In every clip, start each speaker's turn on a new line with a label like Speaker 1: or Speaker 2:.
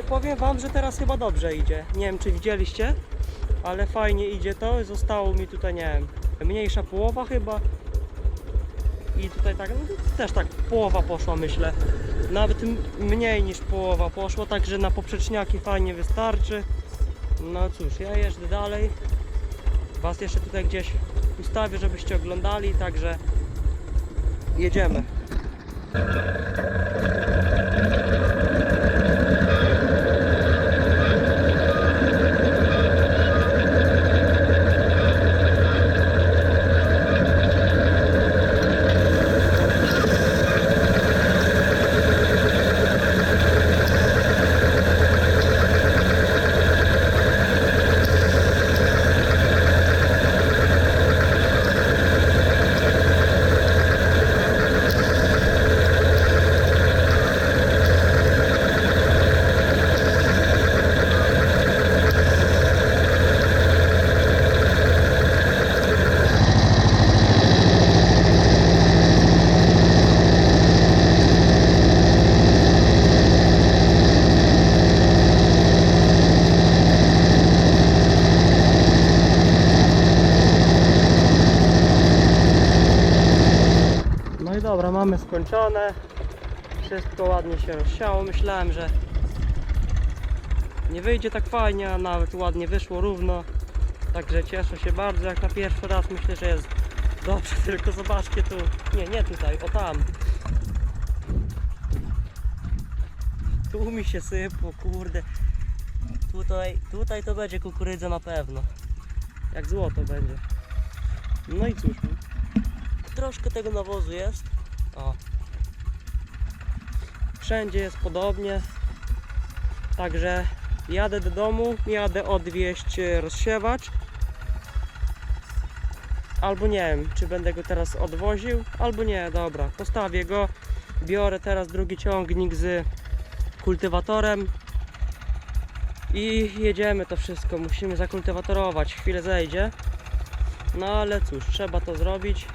Speaker 1: I powiem Wam, że teraz chyba dobrze idzie. Nie wiem, czy widzieliście, ale fajnie idzie to. Zostało mi tutaj, nie wiem, mniejsza połowa chyba. I tutaj tak, no, też tak połowa poszła, myślę. Nawet mniej niż połowa poszło, także na poprzeczniaki fajnie wystarczy. No cóż, ja jeżdżę dalej. Was jeszcze tutaj gdzieś ustawię, żebyście oglądali, także jedziemy. No i dobra, mamy skończone. Wszystko ładnie się rozsiało. Myślałem, że nie wyjdzie tak fajnie, a nawet ładnie wyszło równo. Także cieszę się bardzo. Jak na pierwszy raz myślę, że jest dobrze. Tylko zobaczcie tu. Nie, nie tutaj, o tam. Tu mi się sypło, kurde. Tutaj, tutaj to będzie kukurydza na pewno. Jak złoto będzie. No i cóż, troszkę tego nawozu jest. Wszędzie jest podobnie. Także jadę do domu, jadę odwieźć e, rozsiewacz. Albo nie wiem, czy będę go teraz odwoził, albo nie, dobra, postawię go. Biorę teraz drugi ciągnik z kultywatorem i jedziemy to wszystko. Musimy zakultywatorować, chwilę zejdzie. No ale cóż, trzeba to zrobić.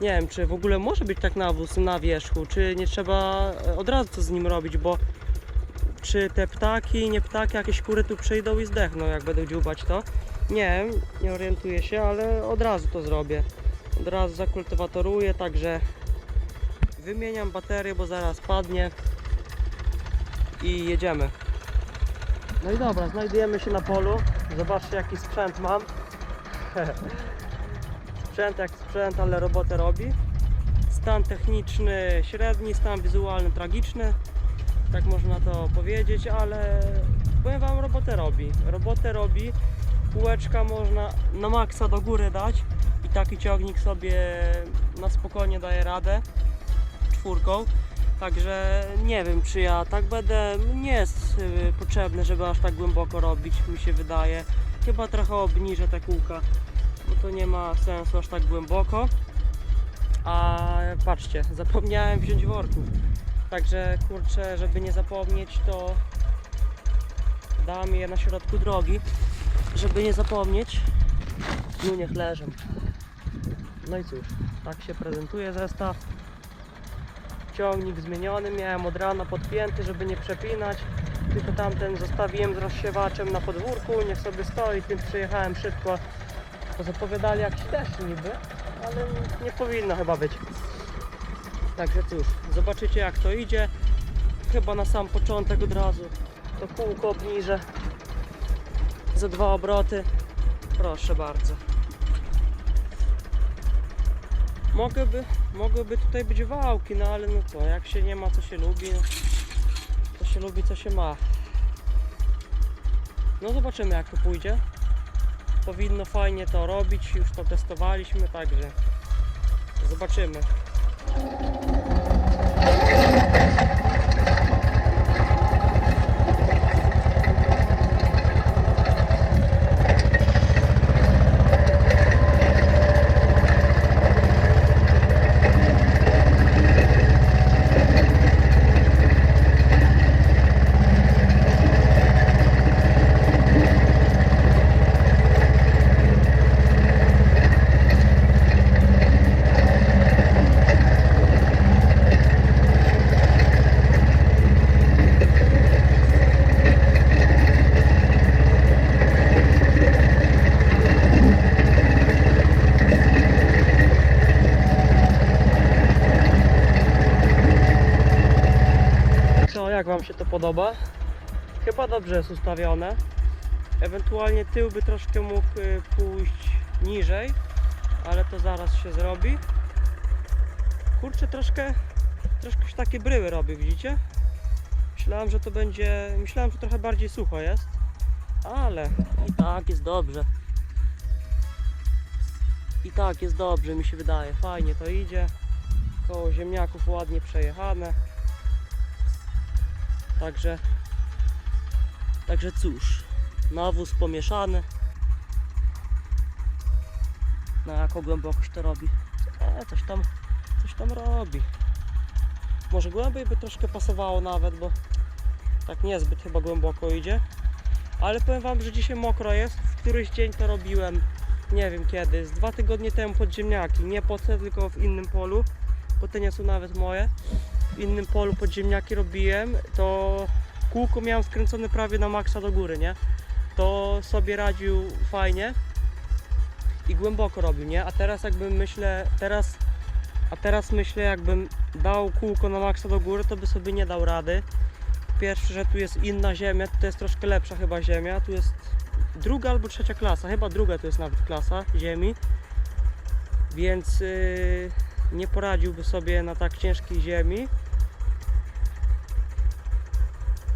Speaker 1: Nie wiem, czy w ogóle może być tak nawóz na wierzchu, czy nie trzeba e, od razu co z nim robić, bo czy te ptaki, nie ptaki, jakieś kury tu przyjdą i zdechną, jak będą dziubać to. Nie wiem, nie orientuję się, ale od razu to zrobię. Od razu zakultywatoruję, także wymieniam baterię, bo zaraz padnie i jedziemy. No i dobra, znajdujemy się na polu. Zobaczcie jaki sprzęt mam. sprzęt jak sprzęt, ale robotę robi. Stan techniczny średni, stan wizualny tragiczny. Tak można to powiedzieć, ale powiem Wam, robotę robi. Robotę robi. Kółeczka można na maksa do góry dać i taki ciągnik sobie na spokojnie daje radę czwórką. Także nie wiem, czy ja tak będę. Nie jest y, potrzebne, żeby aż tak głęboko robić, mi się wydaje. Chyba trochę obniżę te kółka, bo to nie ma sensu aż tak głęboko. A patrzcie, zapomniałem wziąć worków. Także kurczę, żeby nie zapomnieć, to dam je na środku drogi, żeby nie zapomnieć. No niech leżą. No i cóż, tak się prezentuje zestaw ciągnik zmieniony, miałem od rana podpięty, żeby nie przepinać. Tylko tamten zostawiłem z rozsiewaczem na podwórku, niech sobie stoi, tym przyjechałem szybko. Bo zapowiadali jakiś deszcz niby, ale nie powinno chyba być. Także cóż, zobaczycie jak to idzie. Chyba na sam początek od razu to kółko obniżę za dwa obroty. Proszę bardzo. Mogłyby, mogłyby tutaj być wałki, no ale no co, jak się nie ma, co się lubi, no, to się lubi, co się ma. No zobaczymy jak to pójdzie. Powinno fajnie to robić, już to testowaliśmy, także zobaczymy. Podoba? Chyba dobrze jest ustawione. Ewentualnie tył by troszkę mógł y, pójść niżej, ale to zaraz się zrobi. Kurczę, troszkę, troszkę się takie bryły robi, widzicie? Myślałem, że to będzie, myślałem, że trochę bardziej sucho jest, ale i tak jest dobrze. I tak jest dobrze, mi się wydaje. Fajnie to idzie. Koło ziemniaków ładnie przejechane. Także, także cóż, nawóz pomieszany. Na jaką głębokość to robi? E, coś tam, coś tam robi. Może głębiej by troszkę pasowało nawet, bo tak niezbyt chyba głęboko idzie. Ale powiem Wam, że dzisiaj mokro jest. W któryś dzień to robiłem, nie wiem kiedy, z dwa tygodnie temu pod ziemniaki. Nie po te, tylko w innym polu, bo te nie są nawet moje. W innym polu pod ziemniaki robiłem, to kółko miałem skręcone prawie na maksa do góry, nie? To sobie radził fajnie i głęboko robił, nie? A teraz jakbym myślę, teraz, a teraz myślę jakbym dał kółko na maksa do góry, to by sobie nie dał rady. Pierwsze, że tu jest inna ziemia, to jest troszkę lepsza chyba ziemia, tu jest druga albo trzecia klasa, chyba druga to jest nawet klasa ziemi, więc yy, nie poradziłby sobie na tak ciężkiej ziemi.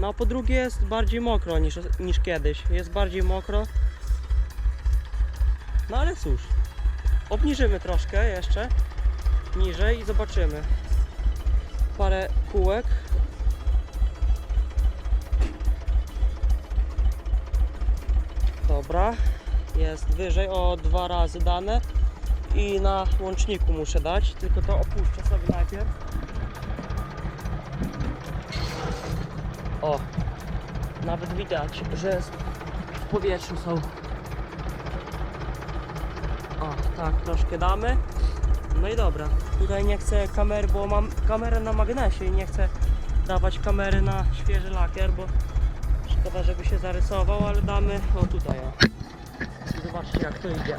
Speaker 1: No a po drugie jest bardziej mokro niż, niż kiedyś, jest bardziej mokro. No ale cóż, obniżymy troszkę jeszcze niżej i zobaczymy. Parę kółek. Dobra, jest wyżej o dwa razy dane i na łączniku muszę dać, tylko to opuszczę sobie najpierw. O, nawet widać, że w powietrzu są. O, tak, troszkę damy. No i dobra, tutaj nie chcę kamery, bo mam kamerę na magnesie i nie chcę dawać kamery na świeży lakier, bo szkoda, żeby się zarysował, ale damy, o tutaj o. Zobaczcie jak to idzie.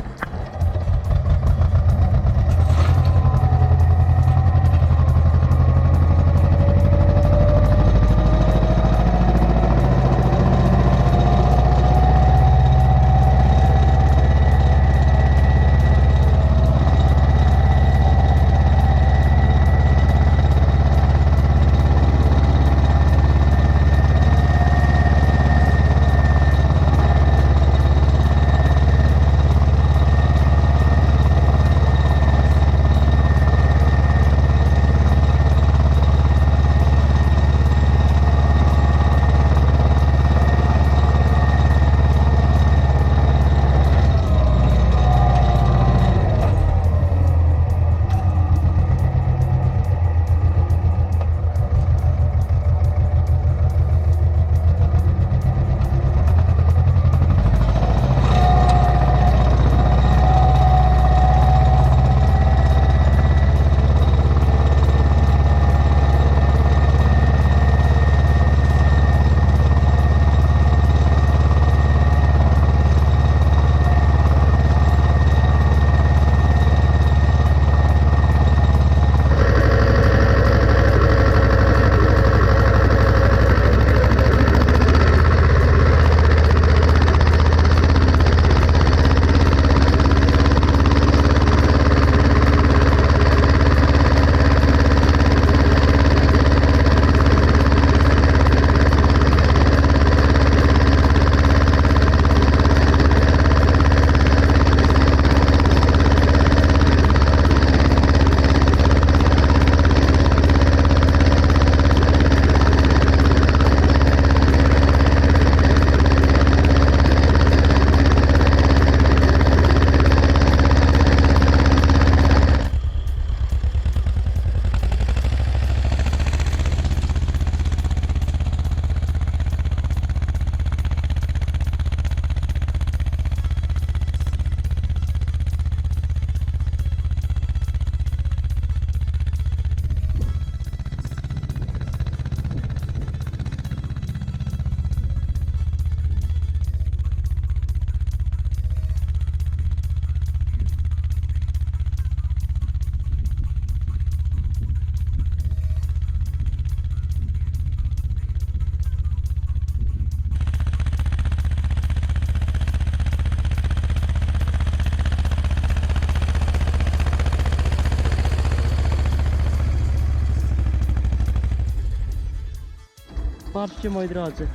Speaker 1: Patrzcie moi drodzy,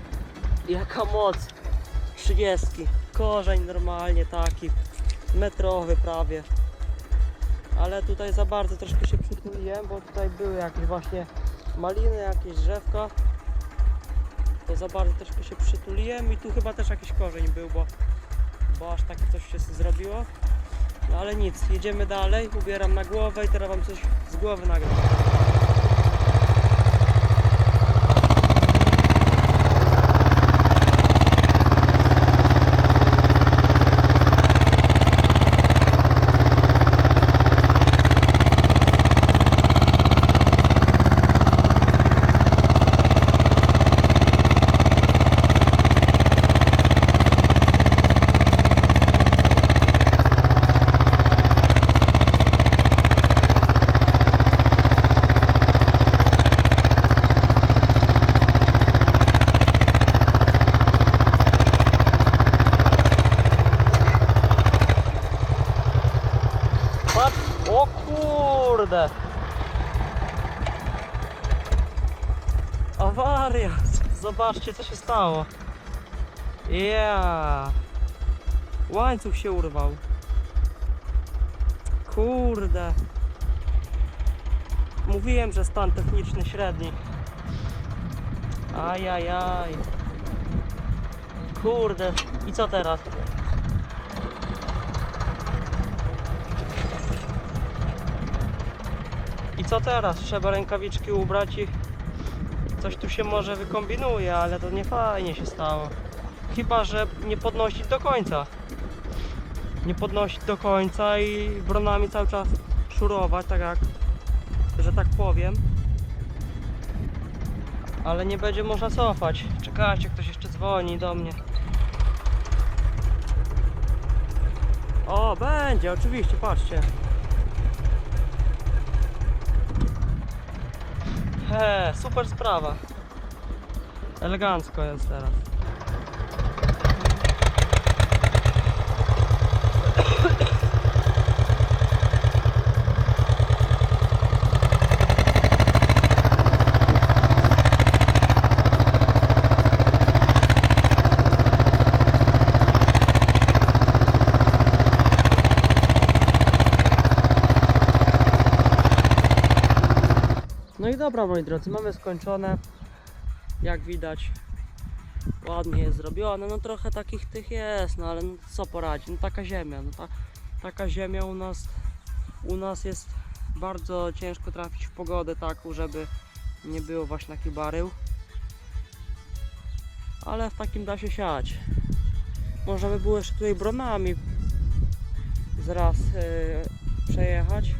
Speaker 1: jaka moc 30. Korzeń normalnie taki, metrowy prawie. Ale tutaj za bardzo troszkę się przytuliłem, bo tutaj były jakieś właśnie maliny, jakieś drzewka. To za bardzo troszkę się przytuliłem i tu chyba też jakiś korzeń był, bo, bo aż takie coś się zrobiło. No ale nic, jedziemy dalej, ubieram na głowę i teraz wam coś z głowy nagram. Patrz, o kurde! Awaria! Zobaczcie co się stało. Yeah! Łańcuch się urwał. Kurde. Mówiłem, że stan techniczny średni. Ajajaj. Kurde. I co teraz? I co teraz? Trzeba rękawiczki ubrać i coś tu się może wykombinuje, ale to nie fajnie się stało. Chyba, że nie podnosić do końca. Nie podnosić do końca i bronami cały czas szurować, tak jak, że tak powiem. Ale nie będzie można cofać. Czekajcie, ktoś jeszcze dzwoni do mnie. O, będzie, oczywiście, patrzcie. He, super sprawa. Elegancko jest teraz. Dobra moi drodzy, mamy skończone. Jak widać ładnie jest zrobione. No trochę takich tych jest, no ale no, co poradzić, no taka ziemia. No ta, taka ziemia u nas u nas jest bardzo ciężko trafić w pogodę taką, żeby nie było właśnie taki barył. Ale w takim da się siać. Można by było jeszcze tutaj bronami zaraz yy, przejechać.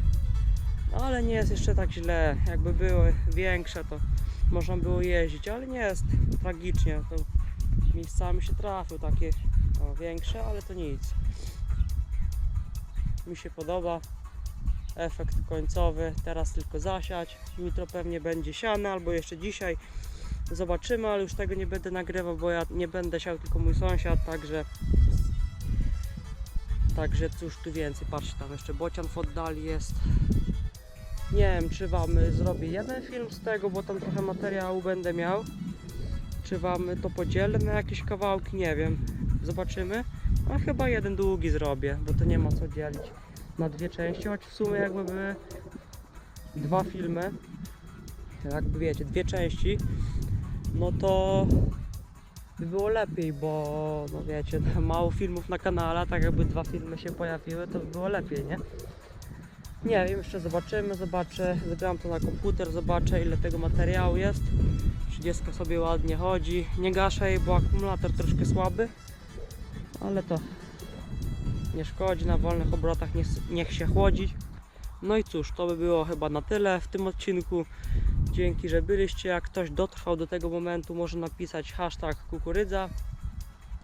Speaker 1: No, ale nie jest jeszcze tak źle. Jakby były większe, to można było jeździć, ale nie jest tragicznie. To miejscami się trafią takie o, większe, ale to nic. Mi się podoba. Efekt końcowy. Teraz tylko zasiać. Jutro pewnie będzie siane, albo jeszcze dzisiaj. Zobaczymy, ale już tego nie będę nagrywał, bo ja nie będę siał, tylko mój sąsiad, także Także cóż tu więcej, patrzcie tam jeszcze bocian w oddali jest. Nie wiem, czy wam zrobię jeden film z tego, bo tam trochę materiału będę miał. Czy wam to podzielę na jakieś kawałki, nie wiem. Zobaczymy. A chyba jeden długi zrobię, bo to nie ma co dzielić na dwie części, choć w sumie jakby były dwa filmy, jakby wiecie, dwie części, no to by było lepiej, bo no wiecie, mało filmów na kanale, tak jakby dwa filmy się pojawiły, to by było lepiej, nie? Nie wiem, jeszcze zobaczymy, zobaczę, zagram to na komputer, zobaczę ile tego materiału jest. 30 sobie ładnie chodzi, nie gaszę jej, bo akumulator troszkę słaby, ale to nie szkodzi, na wolnych obrotach niech, niech się chłodzi. No i cóż, to by było chyba na tyle w tym odcinku. Dzięki, że byliście. Jak ktoś dotrwał do tego momentu, może napisać hashtag kukurydza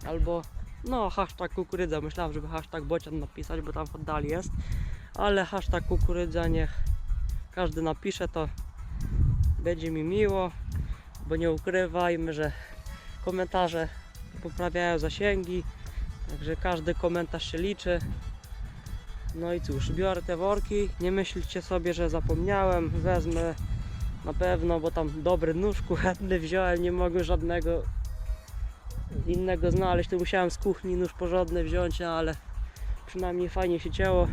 Speaker 1: albo no hashtag kukurydza. Myślałem, żeby hashtag bocian napisać, bo tam w oddali jest, ale hashtag kukurydza niech każdy napisze, to będzie mi miło, bo nie ukrywajmy, że komentarze poprawiają zasięgi, także każdy komentarz się liczy. No i cóż, biorę te worki, nie myślcie sobie, że zapomniałem, wezmę Na pewno, bo tam dobry nóż kuchenny wziąłem, nie mogłem żadnego innego znaleźć, to musiałem z kuchni nóż porządny wziąć, no ale przynajmniej fajnie się ciało.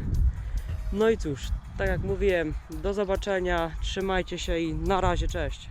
Speaker 1: No i cóż, tak jak mówiłem, do zobaczenia, trzymajcie się i na razie, cześć.